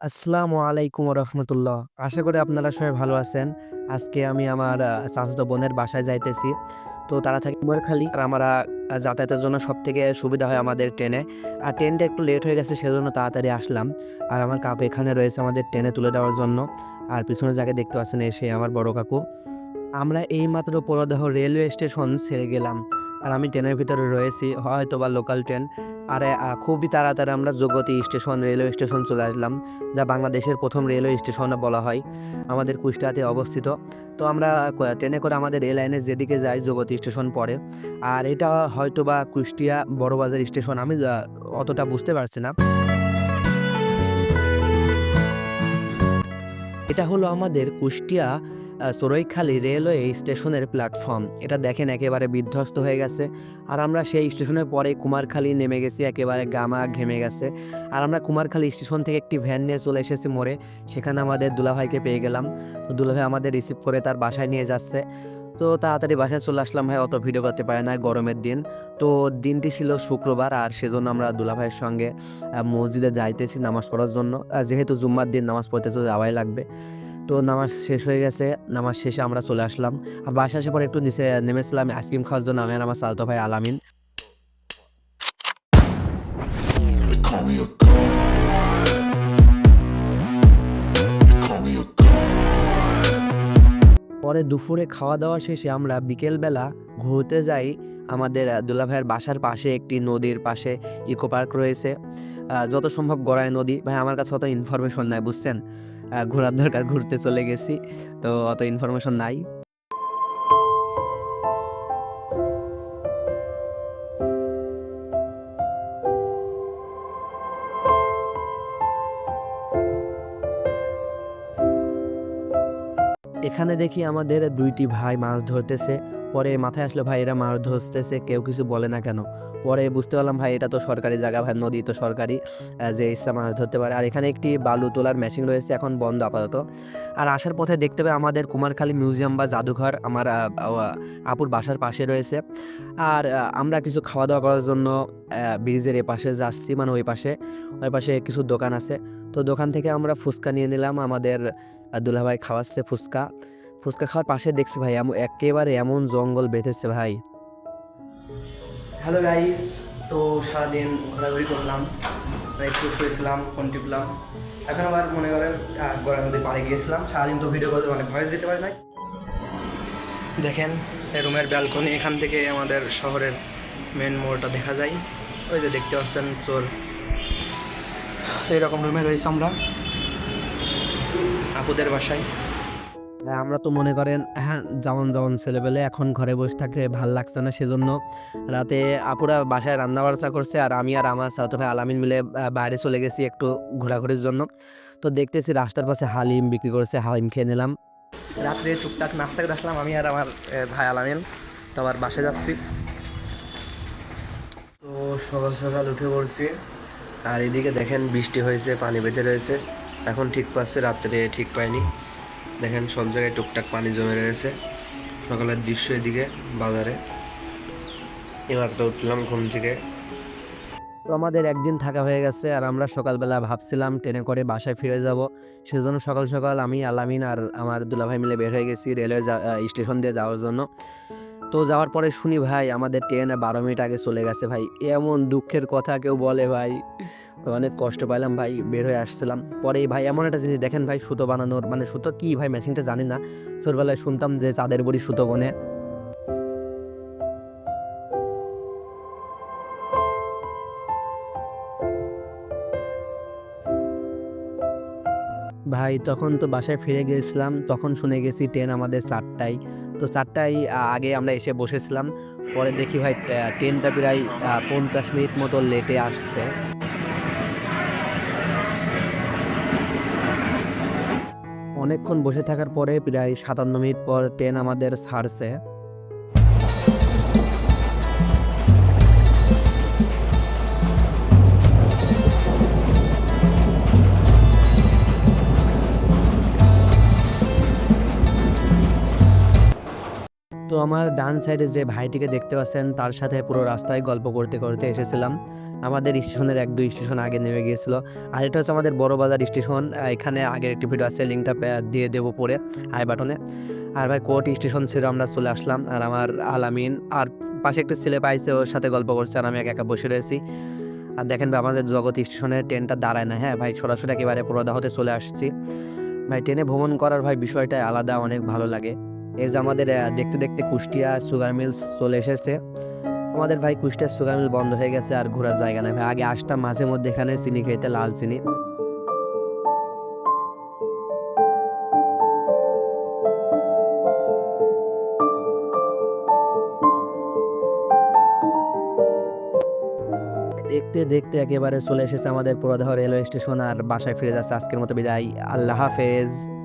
আসসালামু আলাইকুম রহমতুল্লাহ আশা করি আপনারা সবাই ভালো আছেন। আজকে আমি আমার আহ, বোনের বাসায় যাইতেছি। তো তারা থাকে কুমারখালী। আর আমরা যাতায়াতের জন্য সব থেকে সুবিধা হয় আমাদের ট্রেনে। আর ট্রেনটা একটু লেট হয়ে গেছে সেজন্য তাড়াতাড়ি আসলাম। আর আমার কাকু এখানে রয়েছে আমাদের ট্রেনে তুলে দেওয়ার জন্য। আর পিছনে যাকে দেখতে পাচ্ছেন এসে আমার বড় কাকু। আমরা এইমাত্র পরদেহ রেলওয়ে স্টেশন ছেড়ে গেলাম। আর আমি ট্রেনের ভিতরে রয়েছি হয়তো বা লোকাল ট্রেন আর খুবই তাড়াতাড়ি আমরা জগতী স্টেশন রেলওয়ে স্টেশন চলে আসলাম, যা বাংলাদেশের প্রথম রেলওয়ে স্টেশন বলা হয়, আমাদের কুষ্টিয়াতে অবস্থিত। তো আমরা ট্রেনে করে আমাদের রেল লাইনের যেদিকে যাই, জগতী স্টেশন পড়ে। আর এটা হয়তো বা কুষ্টিয়া বড়বাজার স্টেশন আমি অতটা বুঝতে পারছি না। এটা হলো আমাদের কুষ্টিয়া সরৈখালী রেলওয়ে স্টেশনের প্ল্যাটফর্ম। এটা দেখেন একেবারে বিধ্বস্ত হয়ে গেছে। আর আমরা সেই স্টেশনের পরে কুমারখালী নেমে গেছি, একেবারে গামা ঘেমে গেছে। আর আমরা কুমারখালী স্টেশন থেকে একটি ভ্যান নিয়ে চলে এসেছি মোড়ে। সেখানে আমাদের দুলাভাইকে পেয়ে গেলাম। তো দুলাভাই আমাদের রিসিভ করে তার বাসায় নিয়ে যাচ্ছে। তো তাড়াতাড়ি বাসায় চলে আসলাম ভাই, অত ভিডিও করতে পারে না গরমের দিন। তো দিনটি ছিল শুক্রবার, আর সেজন্য আমরা দুলাভাইয়ের সঙ্গে মসজিদে যাইতেছি নামাজ পড়ার জন্য। যেহেতু জুম্মার দিন নামাজ পড়তে তো যাওয়াই লাগবে। তো নামাজ শেষ হয়ে গেছে। নামাজ শেষে আমরা চলে আসলাম। আর বাসা আসার পরে একটু নিচে নেমেছিলাম আইসক্রিম খাওয়ার জন্য আমি আর আমার সালতো ভাই আলামিন. পরে দুপুরে খাওয়া দাওয়া শেষে আমরা বিকেলবেলা ঘুরতে যাই আমাদের দুলাভাইয়ের বাসার পাশে, একটি নদীর পাশে, ইকো পার্ক রয়েছে। যত সম্ভব গড়ায় নদী। ভাই, আমার কাছে অত ইনফরমেশন নাই, বুঝছেন? ঘোরার দরকার, ঘুরতে চলে গেছি। তো অত ইনফরমেশন নাই। এখানে দেখি আমাদের দুইটি ভাই মাছ ধরতেছে। পরে মাথায় আসলো, ভাই, এরা মাছ ধরতেছে, কেউ কিছু বলে না কেন? পরে বুঝতে পারলাম, ভাই, এটা তো সরকারি জায়গা, ভাই, নদী তো সরকারি যে ইচ্ছা মাছ ধরতে পারে। আর এখানে একটি বালু তোলার মেশিন রয়েছে এখন বন্ধ আপাতত। আর আসার পথে দেখতে পাই আমাদের কুমারখালী মিউজিয়াম বা জাদুঘর, আমার আপুর বাসার পাশে রয়েছে। আর আমরা কিছু খাওয়া দাওয়া করার জন্য ব্রিজের এ পাশে যাচ্ছি মানে ওই পাশে ওই পাশে কিছু দোকান আছে। তো দোকান থেকে আমরা ফুচকা নিয়ে নিলাম, আমাদের দুলাভাই খাওয়াচ্ছে ফুচকা। ফুচকা খাওয়ার পাশে দেখছি ভাই, এমন একেবারে এমন জঙ্গল বেঁধেছে ভাই। হ্যালো গাইস তো সারাদিন ঘোরাঘুরি করলাম একটু শুয়েছিলাম ফোন টিপলাম। এখন আবার মনে করেন গড়ার মধ্যে পাড়ে গিয়েছিলাম। সারাদিন তো ভিডিও করতে অনেক ভয়েস দিতে পারি নাই দেখেন রুমের ব্যালকনি এখান থেকে আমাদের শহরের মেন মোড়টা দেখা যায়। ওই যে দেখতে পাচ্ছেন চোর। তো এরকম রুমে রয়েছে আমরা, আপুদের বাসায়। আমরা তো মনে করেন হ্যাঁ যেমন যেমন ছেলেবেলে এখন ঘরে বসে থাকতে ভালো লাগছে না সেজন্য রাতে আপুরা বাসায় রান্না বান্না করছে আর আমি আর আমার সাথে ভাই আলামিন মিলে বাইরে চলে গেছি একটু ঘোরাঘুরির জন্য। তো দেখতেছি রাস্তার পাশে হালিম বিক্রি করছে, হালিম খেয়ে নিলাম। রাত্রে টুকটাক নাস্তা করে আসলাম আমি আর আমার ভাই আলামিন। তো আবার বাসায় যাচ্ছি। তো সকাল সকাল উঠে পড়ছি, আর এদিকে দেখেন বৃষ্টি হয়েছে, পানি বেঁধে রয়েছে। এখন ঠিক পাচ্ছে, রাত্রে ঠিক পাইনি। দেখেন সব জায়গায় টুকটাক পানি জমে রয়েছে। সকালের দৃশ্য এদিকে, বাজারে। এমাত্র উঠলাম ঘুম থেকে। তো আমাদের একদিন থাকা হয়ে গেছে আর আমরা সকালবেলা ভাবছিলাম ট্রেনে করে বাসায় ফিরে যাব। সেজন্য সকাল সকাল আমি আলামিন আর আমার দুলাভাই মিলে বের হয়ে গেছি রেলওয়ে স্টেশন দিয়ে যাওয়ার জন্য। তো যাওয়ার পরে শুনি ভাই, আমাদের ট্রেন বারো মিনিট আগে চলে গেছে ভাই। এমন দুঃখের কথা কেউ বলে ভাই। অনেক কষ্ট পাইলাম ভাই, বের হয়ে আসছিলাম। পরে ভাই এমন একটা জিনিস দেখেন ভাই, সুতো বানানোর মানে সুতো কি ভাই মেশিনটা জানি না। ছোটবেলায় শুনতাম যে চাঁদের বড়ি সুতো বনে। ভাই, তখন তো বাসায় ফিরে গেছিলাম, তখন শুনে গেছি ট্রেন আমাদের চারটায়। তো চারটায় আগে আমরা এসে বসেছিলাম, পরে দেখি ভাই ট্রেনটা প্রায় পঞ্চাশ মিনিট মতো লেটে আসছে। অনেকক্ষণ বসে থাকার পরে প্রায় সাতান্ন মিনিট পর ট্রেন আমাদের ছাড়ছে। তো আমার ডান সাইডে যে ভাইটিকে দেখতে পাচ্ছেন, তার সাথে পুরো রাস্তায় গল্প করতে করতে এসেছিলাম। আমাদের স্টেশনের এক, দুই স্টেশন আগে নেমে গিয়েছিল। আর এটা হচ্ছে আমাদের বড় বাজার স্টেশন। এখানে আগের একটি ভিডিও আছে লিঙ্কটা দিয়ে দেবো পরে, আই বাটনে। আর ভাই, কোর্ট স্টেশন ছিল, আমরা চলে আসলাম। আর আমার আলামিন, আর পাশে একটা ছেলে পাইছে, ওর সাথে গল্প করছে, আর আমি একা একা বসে রয়েছি। আর দেখেন ভাই, আমাদের জগৎ স্টেশনের ট্রেনটা দাঁড়ায় না হ্যাঁ? ভাই, সরাসরি একেবারে পুরোদা হতে চলে আসছি। ভাই, ট্রেনে ভ্রমণ করার ভাই, বিষয়টা আলাদা, অনেক ভালো লাগে। এই যে আমাদের দেখতে দেখতে কুষ্টিয়া সুগার মিলস চলে এসেছে। আমাদের ভাই কুষ্টিয়ার সুগার মিল বন্ধ হয়ে গেছে আর ঘোরার জায়গা নেই। ভাই, আগে আসতাম মাঝে মধ্যে এখানে চিনি খেতে, লাল চিনি। দেখতে দেখতে একেবারে চলে এসেছে আমাদের পুরোদহ রেলওয়ে স্টেশন আর বাসায় ফিরে যাচ্ছে। আজকের মতো বিদায়। আল্লাহ হাফেজ।